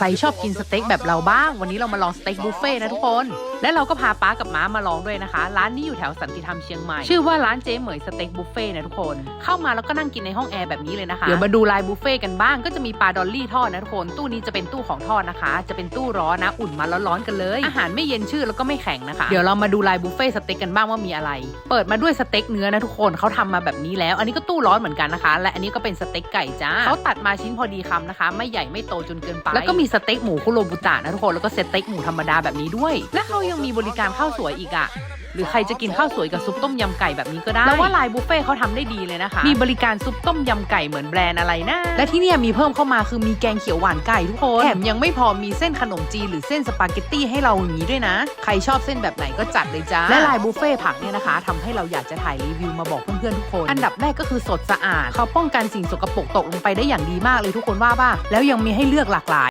ครชอบกินสเต็กแบบเราบ้าง วันนี้เรามาลองสเต็กบุฟเฟ่นะทุกคน และเราก็พาป้ากับม้ามาลองด้วยนะคะ ร้านนี้อยู่แถวสันติธรรมเชียงใหม่ ชื่อว่าร้านเจ๊เหมยสเต็กบุฟเฟ่นะทุกคน เข้ามาแล้วก็นั่งกินในห้องแอร์แบบนี้เลยนะคะ เดี๋ยวมาดูลายบุฟเฟ่กันบ้าง ก็จะมีปลาดอลลี่ทอดนะทุกคน ตู้นี้จะเป็นตู้ของทอดนะคะ จะเป็นตู้ร้อนนะ อุ่นมาร้อนๆกันเลย อาหารไม่เย็นชื่อแล้วก็ไม่แข็งนะคะ เดี๋ยวเรามาดูลายบุฟเฟ่สเต็กกันบ้างว่ามีอะไร เปิดมาด้วยสเต็กเนื้อนะทุกคนเขาทำมาแบบนี้แล้ว อันนี้ก็ตู้ร้อนเหมือนกันนะคะ และอันนี้ก็เป็นสเต็กไก่จ้าเขาตัดมาชิ้นพอดีคำนะคะ ไม่ใหญ่ไม่โตจนเกินไปแล้วก็มีสเต็กหมูคุโรบุตะนะทุกคนแล้วก็สเต็กหมูธรรมดาแบบนี้ด้วย และเขายังมีบริการข้าวสวยอีกอะหรือใครจะกินข้าวสวยกับซุปต้มยำไก่แบบนี้ก็ได้ แล้วว่าลายบุฟเฟ่เขาทำได้ดีเลยนะคะ มีบริการซุปต้มยำไก่เหมือนแบรนด์อะไรนะ และที่นี่มีเพิ่มเข้ามาคือมีแกงเขียวหวานไก่ทุกคน แถมยังไม่พอมีเส้นขนมจีนหรือเส้นสปาเกตตี้ให้เราอย่างนี้ด้วยนะ ใครชอบเส้นแบบไหนก็จัดเลยจ้า และลายบุฟเฟ่ผักเนี่ยนะคะทำให้เราอยากจะถ่ายรีวิวมาบอกเพื่อนๆทุกคน อันดับแรกก็คือสดสะอาด เขาป้องกันสิ่งสกปรกตกลงไปได้อย่างดีมากเลยทุกคนว่าป่ะแล้วยังมีให้เลือกหลากหลาย